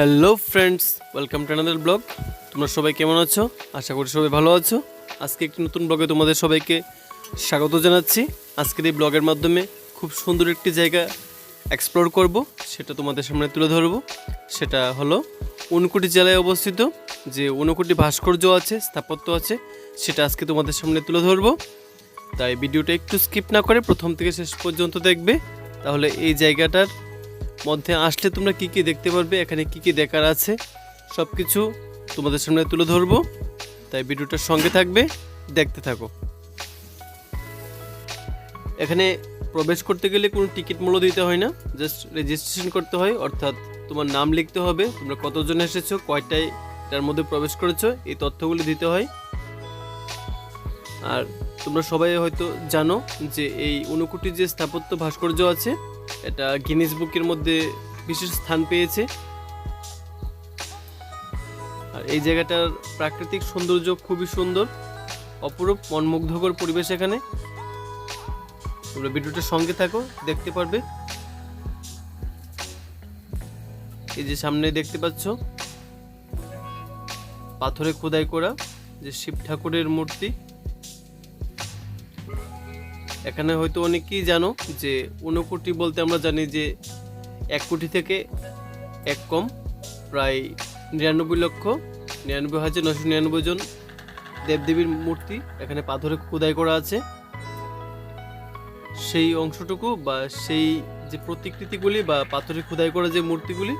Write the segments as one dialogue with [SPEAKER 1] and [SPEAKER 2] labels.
[SPEAKER 1] hello friends welcome to another blog তোমরা সবাই কেমন আছো আশা করি সবাই ভালো আছো আজকে একটি নতুন ব্লগে তোমাদের সবাইকে স্বাগত জানাচ্ছি আজকের এই ব্লগের মাধ্যমে খুব সুন্দর একটি জায়গা এক্সপ্লোর করব সেটা তোমাদের সামনে তুলে ধরব সেটা হলো ঊনকোটি জেলায় অবস্থিত যে ঊনকোটি ভাস্কর্য আছে স্থাপত্য আছে সেটা আজকে তোমাদের সামনে তুলে ধরব তাই ভিডিওটা একটু স্কিপ না করে প্রথম থেকে শেষ পর্যন্ত দেখবে তাহলে এই জায়গাটার মধ্যে আসলে তোমরা কি কি দেখতে পারবে এখানে কি কি দেখার আছে সব কিছু তোমাদের সামনে তুলে ধরবো তাই ভিডিওটার সঙ্গে থাকবে দেখতে থাকো এখানে প্রবেশ করতে গেলে কোনো টিকিট মূল্য দিতে হয় না জাস্ট রেজিস্ট্রেশন করতে হয় অর্থাৎ তোমার নাম লিখতে হবে তোমরা কতজন এসেছো কয়টায় তার মধ্যে প্রবেশ করেছো এই তথ্যগুলি দিতে হয় আর তোমরা সবাই হয়তো জানো যে এই ঊনকোটি যে স্থাপত্য ভাস্কর্য আছে এটা গিনিস বুকের মধ্যে বিশেষ স্থান পেয়েছে আর এই জায়গাটার প্রাকৃতিক সৌন্দর্য খুবই সুন্দর অপরূপ মনমুগ্ধকর পরিবেশ এখানে তোমরা ভিডিওটার সঙ্গে থাকো দেখতে পারবে এই যে সামনে দেখতে পাচ্ছ পাথরে খোদাই করা যে শিব ঠাকুরের মূর্তি এখানে হয়তো অনেকেই জানো যে ঊনকোটি বলতে আমরা জানি যে এক কোটি থেকে এক কম প্রায় নিরানব্বই লক্ষ নিরানব্বই হাজার নশো নিরানব্বই জন দেবদেবীর মূর্তি এখানে পাথরে খোদাই করা আছে সেই অংশটুকু বা সেই যে প্রতিকৃতিগুলি বা পাথরে খোদাই করা যে মূর্তিগুলি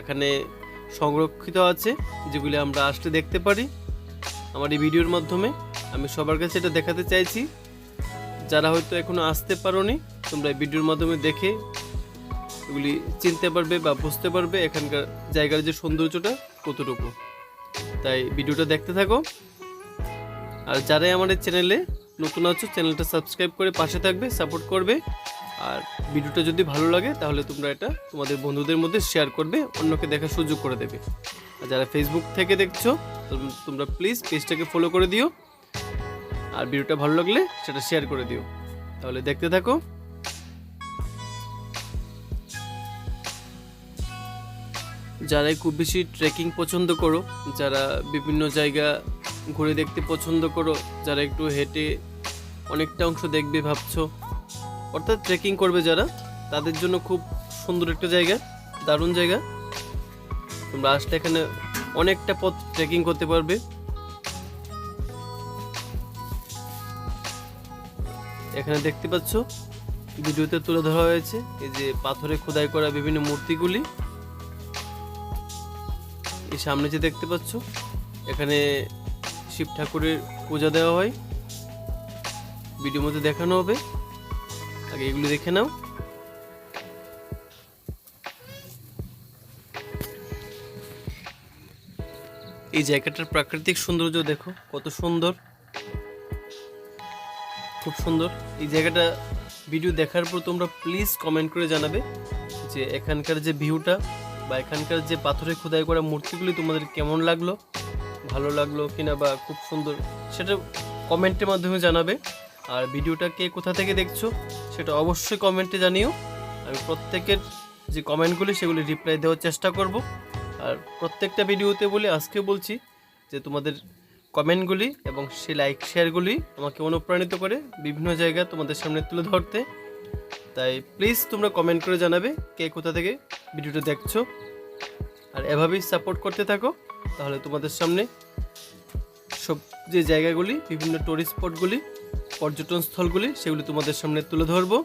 [SPEAKER 1] এখানে সংরক্ষিত আছে যেগুলি আমরা আসতে দেখতে পারি আমার এই ভিডিওর মাধ্যমে আমি সবার কাছে এটা দেখাতে চাইছি যারা হয়তো এখনও আসতে পারোনি তোমরা এই ভিডিওর মাধ্যমে দেখে এগুলি চিনতে পারবে বা বুঝতে পারবে এখানকার জায়গার যে সৌন্দর্যটা কতটুকু তাই ভিডিওটা দেখতে থাকো আর যারাই আমাদের চ্যানেলে নতুন আছো চ্যানেলটা সাবস্ক্রাইব করে পাশে থাকবে সাপোর্ট করবে আর ভিডিওটা যদি ভালো লাগে তাহলে তোমরা এটা তোমাদের বন্ধুদের মধ্যে শেয়ার করবে অন্যকে দেখার সুযোগ করে দেবে আর যারা ফেসবুক থেকে দেখছো তোমরা প্লিজ পেজটাকে ফলো করে দিও আর ভিডিওটা ভালো লাগলে সেটা শেয়ার করে দিও তাহলে দেখতে থাকো যারাই খুব বেশি ট্রেকিং পছন্দ করো যারা বিভিন্ন জায়গা ঘুরে দেখতে পছন্দ করো যারা একটু হেঁটে অনেকটা অংশ দেখবে ভাবছো অর্থাৎ ট্রেকিং করবে যারা তাদের জন্য খুব সুন্দর একটা জায়গা দারুণ জায়গা তোমরা আসলে এখানে অনেকটা পথ ট্রেকিং করতে পারবে এখানে দেখতে পাচ্ছ ভিডিওতে তুলে ধরা হয়েছে এই যে পাথরে খোদাই করা বিভিন্ন মূর্তিগুলি এই সামনে যে দেখতে পাচ্ছ এখানে শিব ঠাকুরের পূজা দেওয়া হয় ভিডিও মধ্যে দেখানো হবে আগে এগুলি দেখে নাও এই জায়গাটার প্রাকৃতিক সৌন্দর্য দেখো কত সুন্দর খুব সুন্দর এই জায়গাটা ভিডিও দেখার পর তোমরা প্লিজ কমেন্ট করে জানাবে যে এখানকার যে ভিউটা বা এখানকার যে পাথরে খোদাই করা মূর্তিগুলি তোমাদের কেমন লাগলো ভালো লাগলো কিনা বা খুব সুন্দর সেটা কমেন্টের মাধ্যমে জানাবে আর ভিডিওটা কে কোথা থেকে দেখছো সেটা অবশ্যই কমেন্টে জানিও আমি প্রত্যেকের যে কমেন্টগুলি সেগুলি রিপ্লাই দেওয়ার চেষ্টা করব আর প্রত্যেকটা ভিডিওতে বলে আজকে বলছি যে তোমাদের কমেন্টগুলি এবং সে লাইক শেয়ারগুলি আমাকে অনুপ্রাণিত করে বিভিন্ন জায়গায় তোমাদের সামনে তুলে ধরতে তাই প্লিজ তোমরা কমেন্ট করে জানাবে কে কোথা থেকে ভিডিওটা দেখছো আর এভাবেই সাপোর্ট করতে থাকো তাহলে তোমাদের সামনে সব যে জায়গাগুলি বিভিন্ন টুরিস্ট স্পটগুলি পর্যটন স্থলগুলি সেগুলি তোমাদের সামনে তুলে ধরবো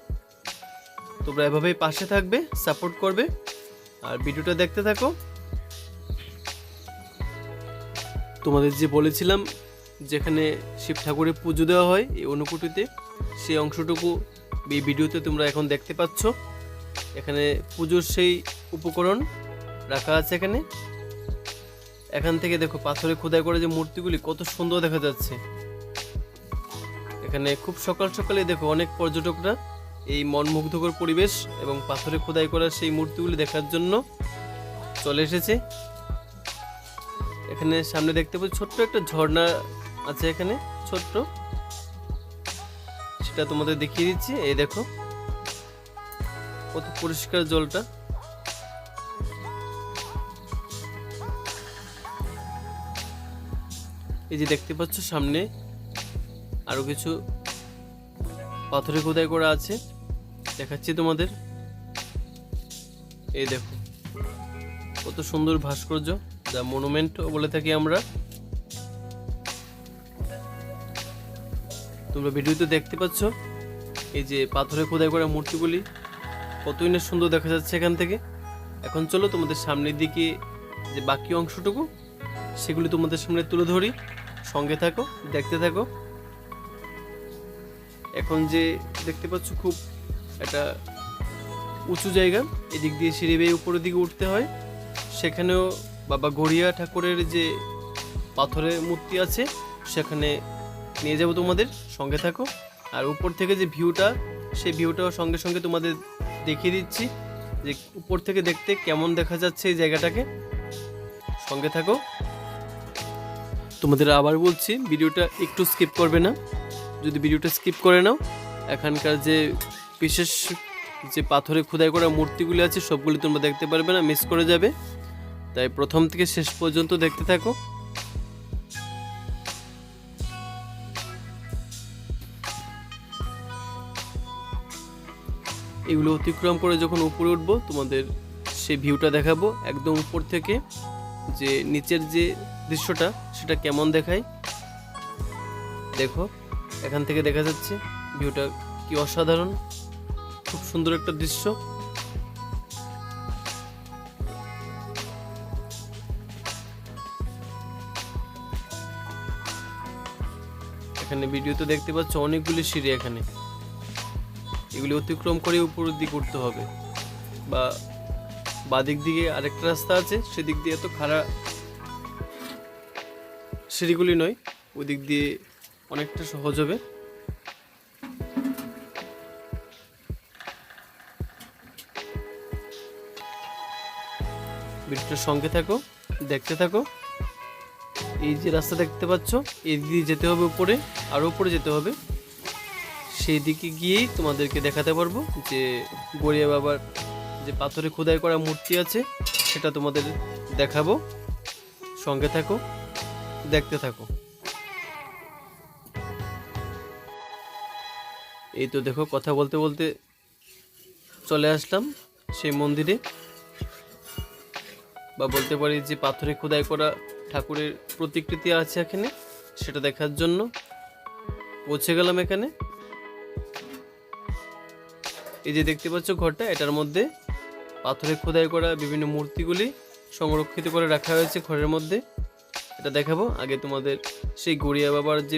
[SPEAKER 1] তোমরা এভাবেই পাশে থাকবে সাপোর্ট করবে আর ভিডিওটা দেখতে থাকো তোমাদের যে বলেছিলাম যেখানে শিব ঠাকুরের পুজো দেওয়া হয় এই অনুকুটিতে সেই অংশটুকু এই ভিডিওতে তোমরা এখন দেখতে পাচ্ছ এখানে পুজোর সেই উপকরণ রাখা আছে এখানে এখান থেকে দেখো পাথরে খোদাই করে যে মূর্তিগুলি কত সুন্দর দেখা যাচ্ছে এখানে খুব সকাল সকালে দেখো অনেক পর্যটকরা এই মনমুগ্ধকর পরিবেশ এবং পাথরে খোদাই করা সেই মূর্তিগুলি দেখার জন্য চলে এসেছে এখানে সামনে দেখতে পাচ্ছি ছোট্ট একটা ঝর্ণা আছে এখানে ছোট্ট সেটা তোমাদের দেখিয়ে দিচ্ছি এই দেখো কত পরিষ্কার জলটা এই যে দেখতে পাচ্ছ সামনে আরো কিছু পাথরে খোদাই করা আছে দেখাচ্ছি তোমাদের এই দেখো কত সুন্দর ভাস্কর্য দ্য মনুমেন্ট বলে থাকি আমরা তোমরা ভিডিওতে দেখতে পাচ্ছ এই যে পাথরে খোদাই করা মূর্তিগুলি কতই না সুন্দর দেখা যাচ্ছে এখান থেকে এখন চলো তোমাদের সামনের দিকে যে বাকি অংশটুকু সেগুলি তোমাদের সামনে তুলে ধরি সঙ্গে থাকো দেখতে থাকো এখন যে দেখতে পাচ্ছ খুব একটা উঁচু জায়গা এদিক দিয়ে সিঁড়ি বেয়ে উপরের দিকে উঠতে হয় সেখানেও বাবা গড়িয়া ঠাকুরের যে পাথরের মূর্তি আছে সেখানে নিয়ে যাবো তোমাদের সঙ্গে থাকো আর উপর থেকে যে ভিউটা সেই ভিউটাও সঙ্গে সঙ্গে তোমাদের দেখিয়ে দিচ্ছি যে উপর থেকে দেখতে কেমন দেখা যাচ্ছে এই জায়গাটাকে সঙ্গে থাকো তোমাদের আবার বলছি ভিডিওটা একটু স্কিপ করবে না যদি ভিডিওটা স্কিপ করে নাও এখানকার যে বিশেষ যে পাথরে খোদাই করা মূর্তিগুলি আছে সবগুলি তোমরা দেখতে পারবে না মিস করে যাবে তাই প্রথম থেকে শেষ পর্যন্ত দেখতে থাকো এগুলো অতিক্রম করে যখন উপরে উঠবো তোমাদের সেই ভিউটা দেখাবো একদম উপর থেকে যে নিচের যে দৃশ্যটা সেটা কেমন দেখায় দেখো এখান থেকে দেখা যাচ্ছে ভিউটা কি অসাধারণ খুব সুন্দর একটা দৃশ্য এখানে ভিডিওতে দেখতে পাচ্ছ অনেকগুলি সিঁড়ি এখানে এগুলি অতিক্রম করে উপরের দিকে উঠতে হবে বা বাদিক দিকে আরেকটা রাস্তা আছে সেদিক দিয়ে এত খারাপ সিঁড়িগুলি নয় ওদিক দিয়ে অনেকটা সহজ হবে ভিডিওটা সঙ্গে থাকো দেখতে থাকো এই যে রাস্তা দেখতে পাচ্ছ এই দিকে যেতে হবে উপরে আর উপরে যেতে হবে সেই দিকে গিয়েই তোমাদেরকে দেখাতে পারবো যে গড়িয়া বাবার যে পাথরে খোদাই করা মূর্তি আছে সেটা তোমাদের দেখাবো সঙ্গে থাকো দেখতে থাকো এই তো দেখো কথা বলতে বলতে চলে আসলাম সেই মন্দিরে বা বলতে পারি যে পাথরে খোদাই করা ঠাকুরের প্রতিকৃতি আছে এখানে সেটা দেখার জন্য পৌঁছে গেলাম এখানে এই যে দেখতে পাচ্ছ ঘরটা এটার মধ্যে পাথরে খোদাই করা বিভিন্ন মূর্তিগুলি সংরক্ষিত করে রাখা হয়েছে ঘরের মধ্যে এটা দেখাবো আগে তোমাদের সেই গড়িয়া বাবার যে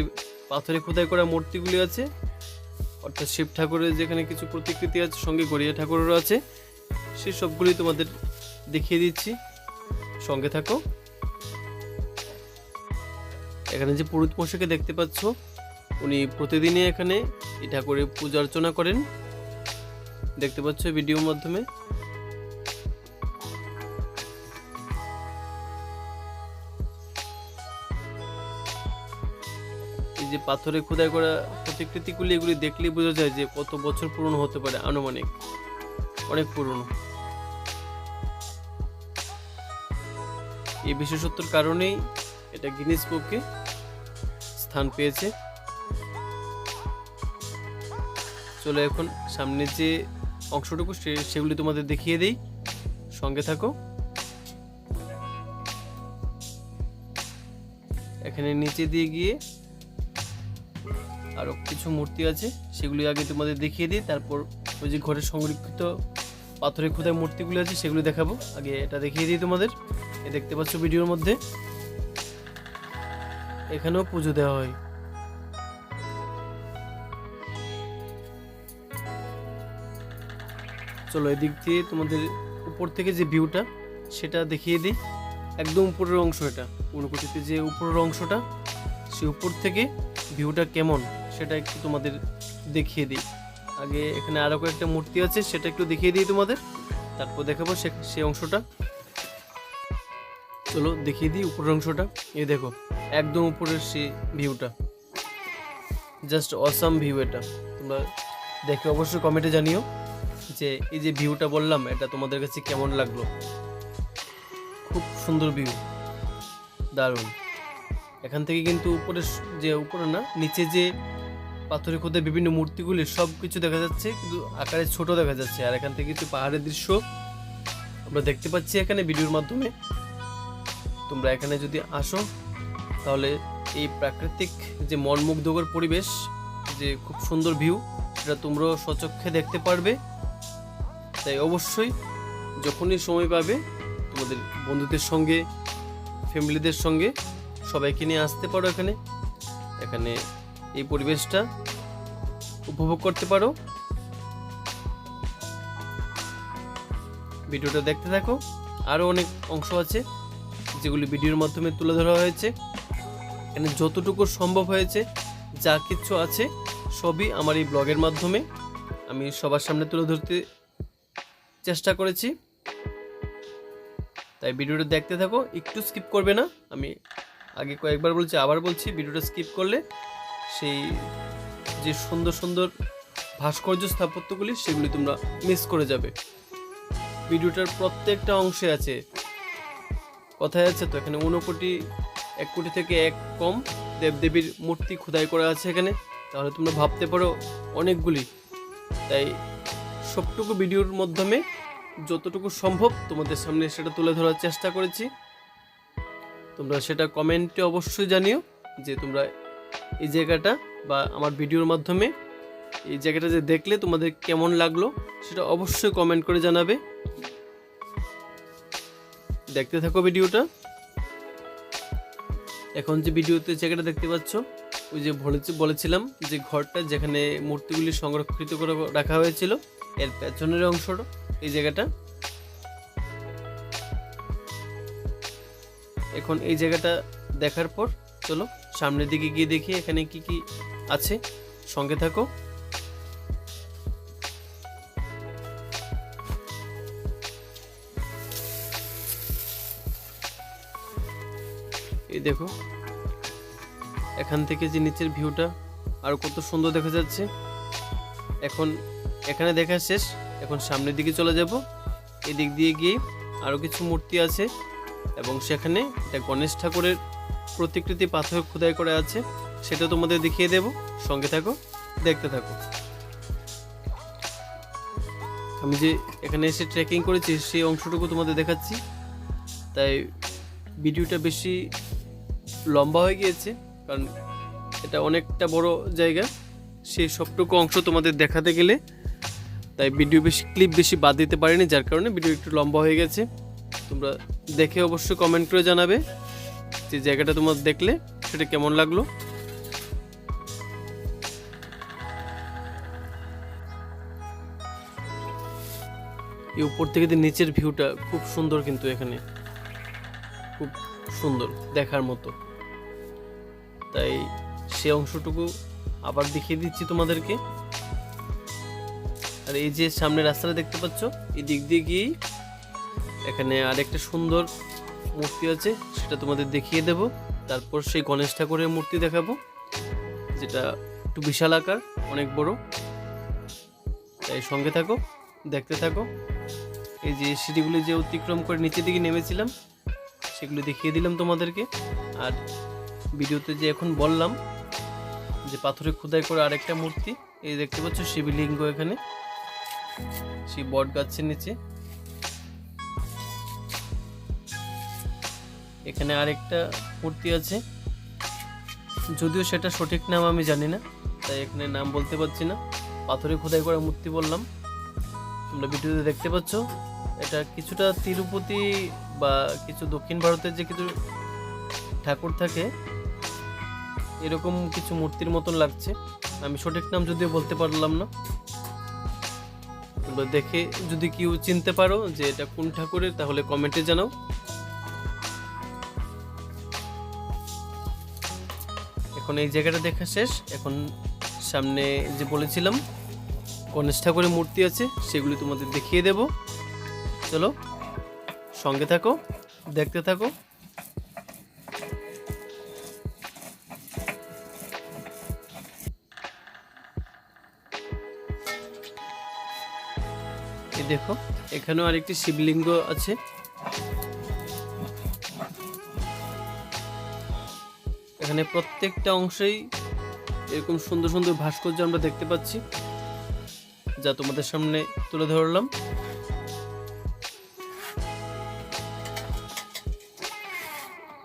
[SPEAKER 1] পাথরে খোদাই করা মূর্তিগুলি আছে অর্থাৎ শিব ঠাকুরের যেখানে কিছু প্রতিকৃতি আছে সঙ্গে গড়িয়া ঠাকুরেরও আছে সেই সবগুলি তোমাদের দেখিয়ে দিচ্ছি সঙ্গে থাকো এখানে যে পুরোহিত মশাইকে দেখতে পাচ্ছ উনি প্রতিদিনই এখানে ঠাকুরের পূজা অর্চনা করেন দেখতে পাচ্ছ ভিডিওর মাধ্যমে এই যে পাথরে খোদাই করা প্রতিকৃতিগুলি এগুলি দেখলে বোঝা যায় যে কত বছর পুরনো হতে পারে আনুমানিক অনেক পুরনো এই বিশেষত্বর কারণেই এটা গিনিস বুকে স্থান পেয়েছে চলে এখন সামনে যে অংশটুকু সেগুলি তোমাদের দেখিয়ে দেই সঙ্গে থাকো এখানে নিচে দিয়ে গিয়ে আরও কিছু মূর্তি আছে সেগুলি আগে তোমাদের দেখিয়ে দিই তারপর ওই যে ঘরের সংরক্ষিত পাথরে খোদায় মূর্তিগুলি আছে সেগুলো দেখাবো আগে এটা দেখিয়ে দিই তোমাদের দেখতে পাচ্ছ ভিডিওর মধ্যে এখানেও পুজো দেওয়া হয় চলো এদিক দিয়ে তোমাদের উপর থেকে যে ভিউটা সেটা দেখিয়ে দিই একদম উপরের অংশ এটা ঊনকোটিতে যে উপরের অংশটা সে উপর থেকে ভিউটা কেমন সেটা একটু তোমাদের দেখিয়ে দিই আগে এখানে আরও কয়েকটা মূর্তি আছে সেটা একটু দেখিয়ে দিই তোমাদের তারপর দেখাবো সে অংশটা চলো দেখিয়ে দিই উপরের অংশটা এই দেখো একদম উপরের সেই ভিউটা জাস্ট অসাম ভিউ এটা তোমরা দেখে অবশ্যই কমেন্টে জানিও যে এই যে ভিউটা বললাম এটা তোমাদের কাছে কেমন লাগলো খুব সুন্দর ভিউ দারুণ এখান থেকে কিন্তু উপরে যে উপরে না নিচে যে পাথরে খোদে বিভিন্ন মূর্তিগুলি সব কিছু দেখা যাচ্ছে কিন্তু আকারে ছোট দেখা যাচ্ছে আর এখান থেকে কিন্তু পাহাড়ের দৃশ্য আমরা দেখতে পাচ্ছি এখানে ভিডিওর মাধ্যমে তোমরা এখানে যদি আসো তাহলে এই প্রাকৃতিক যে মনমুগ্ধকর পরিবেশ যে খুব সুন্দর ভিউ সেটা তোমরাও স্বচক্ষে দেখতে পারবে তাই অবশ্যই যখনই সময় পাবে তোমাদের বন্ধুদের সঙ্গে ফ্যামিলিদের সঙ্গে সবাইকে নিয়ে আসতে পারো এখানে এখানে এই পরিবেশটা উপভোগ করতে পারো ভিডিওটা দেখতে থাকো আরও অনেক অংশ আছে যেগুলি ভিডিওর মাধ্যমে তুলে ধরা হয়েছে এখানে যতটুকু সম্ভব হয়েছে যা কিছু আছে সবই আমার এই ব্লগের মাধ্যমে আমি সবার সামনে তুলে ধরতে চেষ্টা করেছি তাই ভিডিওটা দেখতে থাকো একটু স্কিপ করবে না আমি আগে কয়েকবার বলছি আবার বলছি ভিডিওটা স্কিপ করলে সেই যে সুন্দর সুন্দর ভাস্কর্য স্থাপত্যগুলি সেগুলি তোমরা মিস করে যাবে ভিডিওটার প্রত্যেকটা অংশে আছে কথায় আছে তো এখানে কোটি এক কোটি থেকে এক কম দেবদেবীর মূর্তি খোদাই করা আছে এখানে তাহলে তোমরা ভাবতে পারো অনেকগুলি তাই সবটুকু ভিডিওর মাধ্যমে যতটুকু সম্ভব তোমাদের সামনে সেটা তুলে ধরার চেষ্টা করেছি তোমরা সেটা কমেন্টে অবশ্যই জানিও যে তোমরা এই জায়গাটা বা আমার ভিডিওর মাধ্যমে এই জায়গাটা যে দেখলে তোমাদের কেমন লাগলো সেটা অবশ্যই কমেন্ট করে জানাবে দেখতে থাকো ভিডিওটা এখন যে ভিডিওতে জায়গাটা দেখতে পাচ্ছ ওই যে বলেছিলাম যে ঘরটা যেখানে মূর্তিগুলি সংরক্ষিত করে রাখা হয়েছিল এর পেছনের অংশটা এই জায়গাটা এখন এই জায়গাটা দেখার পর চলো সামনের দিকে গিয়ে দেখি এখানে কি কি আছে সঙ্গে থাকো এই দেখো এখান থেকে যে নিচের ভিউটা আর কত সুন্দর দেখা যাচ্ছে এখন এখানে দেখা শেষ এখন সামনের দিকে চলে যাব এদিক দিয়ে গিয়ে আরও কিছু মূর্তি আছে এবং সেখানে এটা গণেশ ঠাকুরের প্রতিকৃতি পাথর খোদাই করে আছে সেটা তোমাদের দেখিয়ে দেব সঙ্গে থাকো দেখতে থাকো আমি যে এখানে এসে ট্রেকিং করেছি সেই অংশটুকু তোমাদের দেখাচ্ছি তাই ভিডিওটা বেশি লম্বা হয়ে গিয়েছে কারণ এটা অনেকটা বড় জায়গা সেই সবটুকু অংশ তোমাদের দেখাতে গেলে তাই ভিডিও বেশি ক্লিপ বেশি বাদ দিতে পারিনি যার কারণে ভিডিও একটু লম্বা হয়ে গেছে তোমরা দেখে অবশ্যই কমেন্ট করে জানাবে যে জায়গাটা তোমার দেখলে সেটা কেমন লাগলো এই উপর থেকে যে নিচের ভিউটা খুব সুন্দর কিন্তু এখানে খুব সুন্দর দেখার মতো তাই সে অংশটুকু আবার দেখিয়ে দিচ্ছি তোমাদেরকে আর এই যে সামনে রাস্তাটা দেখতে পাচ্ছ এই দিক দিয়ে গিয়েই এখানে আরেকটা সুন্দর মূর্তি আছে সেটা তোমাদের দেখিয়ে দেব তারপর সেই গণেশ ঠাকুরের মূর্তি দেখাবো যেটা একটু বিশাল আকার অনেক বড় তাই সঙ্গে থাকো দেখতে থাকো এই যে সিঁড়িগুলি যে অতিক্রম করে নিচের দিকে নেমেছিলাম সেগুলি দেখিয়ে দিলাম তোমাদেরকে আর ভিডিওতে যে এখন বললাম যে পাথরে খোদাই করে আরেকটা মূর্তি এই দেখতে পাচ্ছ শিবলিঙ্গ এখানে সেই বট গাছের নিচে এখানে আরেকটা মূর্তি আছে যদিও সেটা সঠিক নাম আমি জানি না তাই এখানে নাম বলতে পারছি না পাথরে খোদাই করা মূর্তি বললাম তোমরা ভিডিওতে দেখতে পাচ্ছ এটা কিছুটা তিরুপতি বা কিছু দক্ষিণ ভারতের যে কিছু ঠাকুর থাকে এরকম কিছু মূর্তির মতন লাগছে আমি সঠিক নাম যদিও বলতে পারলাম না দেখে যদি কেউ চিনতে পারো যে এটা কোন ঠাকুরের তাহলে কমেন্টে জানাও এখন এই জায়গাটা দেখা শেষ এখন সামনে যে বলেছিলাম গণেশ ঠাকুরের মূর্তি আছে সেগুলি তোমাদের দেখিয়ে দেব চলো সঙ্গে থাকো দেখতে থাকো দেখো এখানেও আরেকটি শিবলিঙ্গ আছে এখানে প্রত্যেকটা অংশেই এরকম সুন্দর সুন্দর ভাস্কর্য আমরা দেখতে পাচ্ছি যা তোমাদের সামনে তুলে ধরলাম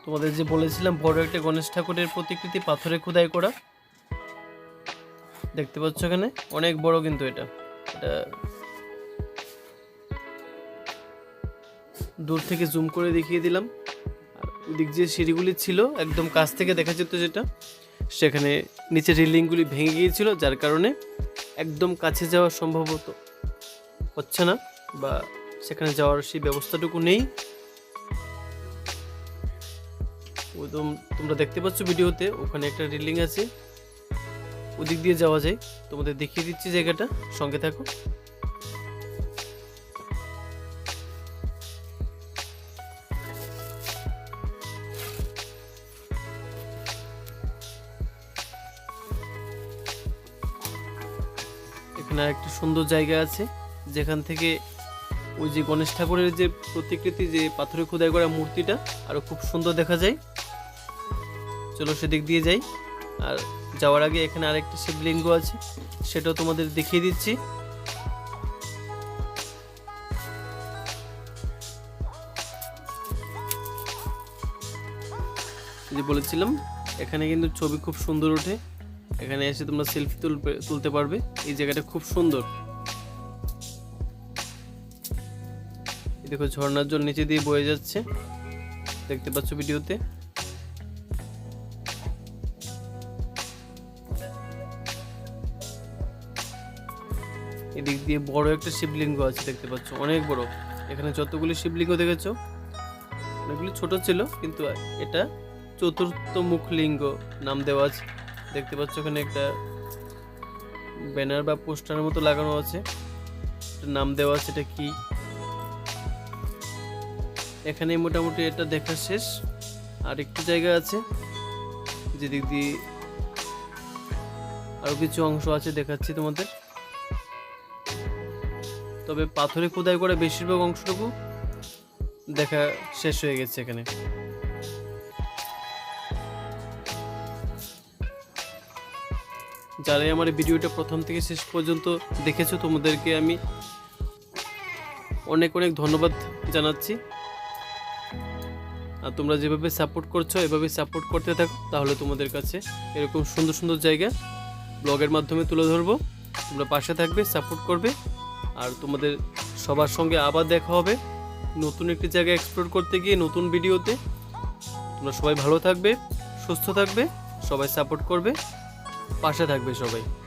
[SPEAKER 1] তোমাদের যে বলেছিলাম বড় একটা গণেশ ঠাকুরের প্রতিকৃতি পাথরে খোদাই করা দেখতে পাচ্ছ এখানে অনেক বড় কিন্তু এটা এটা দূর থেকে জুম করে দেখিয়ে দিলাম ওদিক যে সিঁড়িগুলি ছিল একদম কাছ থেকে দেখা যেত যেটা সেখানে নিচে রিলিংগুলি ভেঙে গিয়েছিল যার কারণে একদম কাছে যাওয়া সম্ভবত হচ্ছে না বা সেখানে যাওয়ার সেই ব্যবস্থাটুকু নেই একদম তোমরা দেখতে পাচ্ছ ভিডিওতে ওখানে একটা রিলিং আছে ওদিক দিয়ে যাওয়া যায় তোমাদের দেখিয়ে দিচ্ছি জায়গাটা সঙ্গে থাকো আপনার একটা সুন্দর জায়গা আছে যেখান থেকে ওই যে গণেশ ঠাকুরের যে প্রতিকৃতি যে পাথরে খোদাই করা মূর্তিটা আরও খুব সুন্দর দেখা যায় চলো সেদিক দিয়ে যাই আর যাওয়ার আগে এখানে আরেকটা শিবলিঙ্গ আছে সেটাও তোমাদের দেখিয়ে দিচ্ছি যে বলেছিলাম এখানে কিন্তু ছবি খুব সুন্দর ওঠে এখানে এসে তোমরা সেলফি তুলবে তুলতে পারবে এই জায়গাটা খুব সুন্দর দেখো ঝর্ণার জল নিচে দিয়ে বয়ে যাচ্ছে দেখতে পাচ্ছ ভিডিওতে এদিক দিয়ে বড় একটা শিবলিঙ্গ আছে দেখতে পাচ্ছ অনেক বড় এখানে যতগুলি শিবলিঙ্গ দেখেছো অনেকগুলি ছোট ছিল কিন্তু এটা চতুর্থ মুখলিঙ্গ নাম দেওয়া আছে দেখতে পাচ্ছ ওখানে একটা ব্যানার বা পোস্টারের মতো লাগানো আছে নাম দেওয়া আছে এটা কি এখানে মোটামুটি এটা দেখা শেষ আর একটু জায়গা আছে যেদিক দিয়ে আরও কিছু অংশ আছে দেখাচ্ছি তোমাদের তবে পাথরে খোদাই করে বেশিরভাগ অংশটুকু দেখা শেষ হয়ে গেছে এখানে যারাই আমার ভিডিওটা প্রথম থেকে শেষ পর্যন্ত দেখেছো তোমাদেরকে আমি অনেক অনেক ধন্যবাদ জানাচ্ছি আর তোমরা যেভাবে সাপোর্ট করছো এভাবে সাপোর্ট করতে থাকো তাহলে তোমাদের কাছে এরকম সুন্দর সুন্দর জায়গা ব্লগের মাধ্যমে তুলে ধরবো তোমরা পাশে থাকবে সাপোর্ট করবে আর তোমাদের সবার সঙ্গে আবার দেখা হবে নতুন একটি জায়গা এক্সপ্লোর করতে গিয়ে নতুন ভিডিওতে তোমরা সবাই ভালো থাকবে সুস্থ থাকবে সবাই সাপোর্ট করবে পাশে থাকবে সবাই